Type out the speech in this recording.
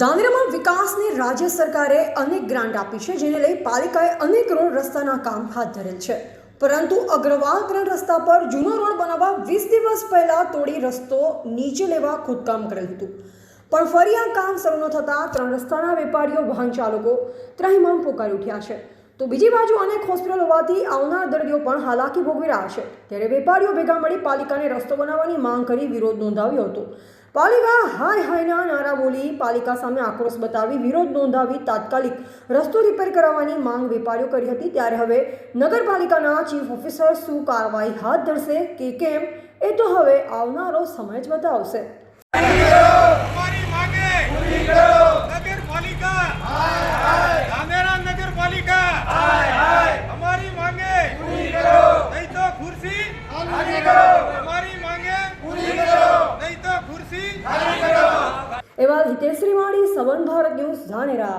ધાનેરામાં વિકાસની રાજ્ય સરકારે અનેક ગ્રાન્ટ આપી છે, જેને લઈ પાલિકાએ અનેક રોડ રસ્તાના કામ હાથ ધરેલ છે. પરંતુ અગ્રવાલ ત્રણ રસ્તા પર જૂનો રોડ બનાવવા વીસ દિવસ પહેલા તોડી રસ્તો નીચે લેવા ખોદકામ કરેલ હતું. પણ ફરી આ કામ શરૂ ન થતાં ત્રણ રસ્તાના વેપારીઓ, વાહન ચાલકો ત્રાહિમામ પોકારી ઉઠ્યા છે. તો બીજી બાજુ અનેક હોસ્પિટલ હોવાથી આવનાર દર્દીઓ પણ હાલાકી ભોગવી રહ્યા છે. ત્યારે વેપારીઓ ભેગા મળી પાલિકાને રસ્તો બનાવવાની માંગ કરી વિરોધ નોંધાવ્યો હતો. પાલિકા હાય હાયના નારા બોલી પાલિકા સામે આક્રોશ બતાવી વિરોધ નોંધાવી તાત્કાલિક રસ્તો રિપેર કરાવવાની માંગ વેપારીઓ કરી હતી. ત્યારે હવે નગરપાલિકાના ચીફ ઓફિસર શું કાર્યવાહી હાથ ધરશે કે કેમ? એ તો હવે આવનારો સમય જ બતાવશે અમારી માંગે નગરપાલિકા ધાનેરા નગરપાલિકા અમારી માંગે નહીં તો ખુરશી અમારી માંગે નહીં તો ખુરશી એવા હિતેશ્રી વાળી સવન ભારત ન્યૂઝ ધાનેરા